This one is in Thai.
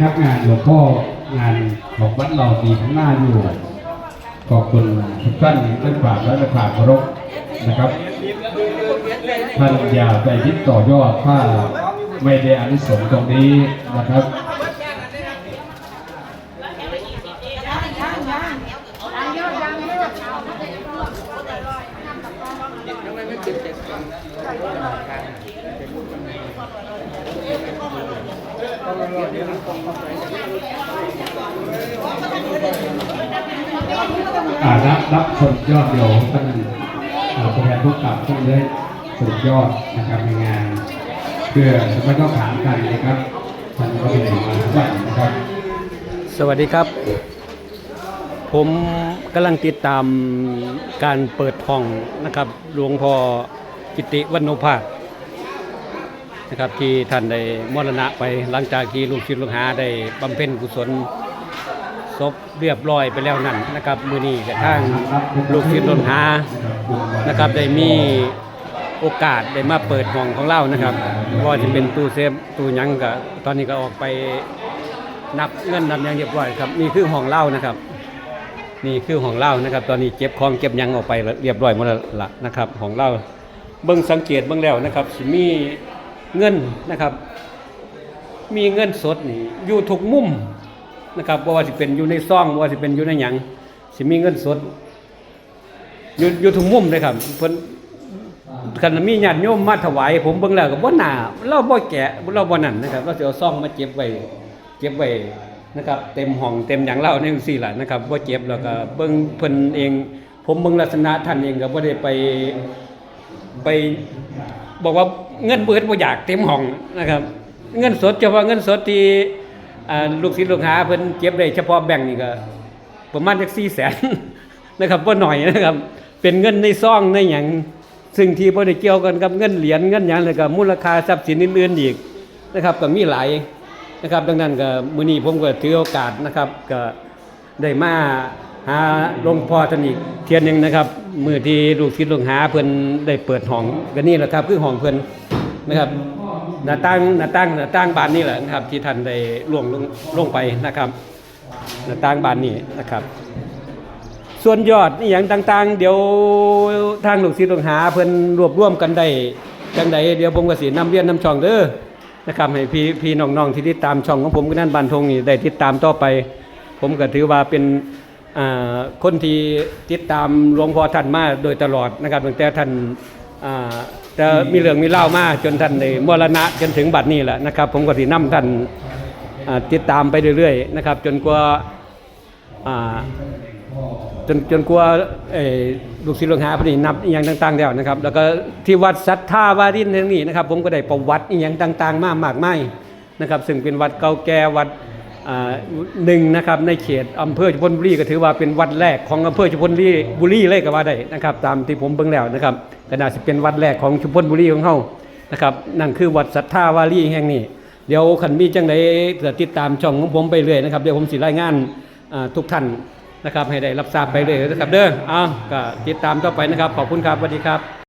นะครับงานหลวงพ่องานของวัดเรามีข้างหน้าอยู่ขอบคุณทุกท่านท่านฝากและฝากเคารพนะครับท่านอย่าไปคิดต่อยอดถ้าไม่ได้อานิสงส์ตรงนี้นะครับ อ่ารับรับชมยอดเดียวท่านผู้แทนผู้กำกับท่านได้สุดยอดนะครับในงานเพื่อจะไม่ต้องถามกันนะครับท่านก็เป็นมาทุกวันนะครับ สวัสดีครับ ผมกำลังติดตามการเปิดห้องนะครับหลวงพ่อกิติวัฒโนภาส นะครับที่ท่านได้มรณะไปหลังจากที่ลูกศิษย์ลูกหาได้บำเพ็ญกุศลศพเรียบร้อยไปแล้วนั่นนะครับมือนี้กับทางลูกศิษย์ลูกหานะครับได้มีโอกาสได้มาเปิดห้องของเรานะครับว่าจะเป็นตู้เซฟตู้ยังก็ตอนนี้ก็ออกไปนับเงินนับยังเรียบร้อยครับนี่คือห้องเหล้านะครับ นี่คือห้องเหล้านะครับ ตอนนี้เก็บของเก็บยังออกไปเรียบร้อยหมดแล้วละนะครับห้องเหล้าเบิ่งสังเกตเบิ่งแล้วนะครับสิมี เงินนะครับ มีเงินสดนี่อยู่ทุกมุมนะครับบ่ว่าสิเป็นอยู่ในซองบ่ว่าสิเป็นอยู่ในหยังสิมีเงินสด อยู่อยู่ทุกมุมเลยครับเพิ่นคันมีญาติโยมมาถวาย ผมเบิ่งแล้วก็บ่น่าเราบ่แกะเราบ่นั่นนะครับเราสิเอาซองมาเก็บไว้เก็บไว้นะครับ เต็มห้องเต็มอย่างเล่าในสี่แหละนะครับว่าเจ็บแล้วก็เบิ่งเพิ่นเอง ผมเบิ่งลักษณะท่านเองก็บ่ได้ไปไป บอกว่าเงินเบิดบ่อยากเต็มห้องนะครับ เงินสดเฉพาะเงินสดที่ลูกศิษย์ลูกหาเพิ่นเก็บได้เฉพาะแบ่งนี่ก็ประมาณจัก400,000นะครับบ่หน่อยนะครับ เป็นเงินในซองในหยังซึ่งที่บ่ได้เกี่ยวกันกับเงินเหรียญเงินหยังแล้วก็มูลค่าทรัพย์สินอื่นๆอีกนะครับก็มีหลายนะครับ ดังนั้นก็มื้อนี้ผมก็ถือโอกาสนะครับก็ได้มา หาหลวงพ่อท่านอีกเทียนหนึ่งนะครับมือที่ลูกศิษย์ลูกหาเพิ่นได้เปิดห้องก็นี่แหละครับ คือห้องเพิ่นนะครับหน้าต่างหน้าต่างหน้าต่างบานนี่แหละนะครับ ที่ท่านได้ล่วงลงลงไปนะครับหน้าต่างบานนี้นะครับ ส่วนยอดอหย่างต่าง ๆ เดี๋ยวทางลูกศิษย์ลูกหาเพิ่นรวบรวมกันได้จังใดเดี๋ยวผมกสินำเรียนนำช่องเด้อนะครับให้พี่พี่น้องๆที่ติดตามช่องของผมก็นั่นบานทงนี่ได้ติดตามต่อไป ผมก็ถือว่าเป็น คนที่ติดตามหลวงพ่อท่านมาโดยตลอดนะครับตั้งแต่ท่านจะมีเรื่องมีเล่ามาจนท่านได้มรณะจนถึงบัดนี้แหละนะครับ ผมก็สินำท่านติดตามไปเรื่อยๆนะครับ จนกว่าจนจนกลัวเอ่อลูกศิษย์ลูกหาพอดีนับอย่างต่างๆแล้วนะครับ แล้วก็ที่วัดสัทธาวารินแห่งนี้นะครับ ผมก็ได้ประวัติอย่างต่าง ๆ มากมากมายนะครับ ซึ่งเป็นวัดเก่าแก่วัด หนึ่งนะครับในเขตอำเภอชุมพลบุรีก็ถือว่าเป็นวัดแรกของอำเภอชุมพลบุรีเลยก็ว่าได้นะครับ ตามที่ผมเบิ่งแล้วนะครับก็น่าจะเป็นวัดแรกของชุมพลบุรีของเฮานะครับนั่นคือวัดสัทธาวารีแห่งนี้เดี๋ยวขันมีจังไดเผื่อติดตามช่องของผมไปเรื่อยนะครับเดี๋ยวผมสิรายงานทุกท่านนะครับให้ได้รับทราบไปเลยนะครับเด้ออ้าวก็ติดตามต่อไปนะครับขอบคุณครับสวัสดีครับ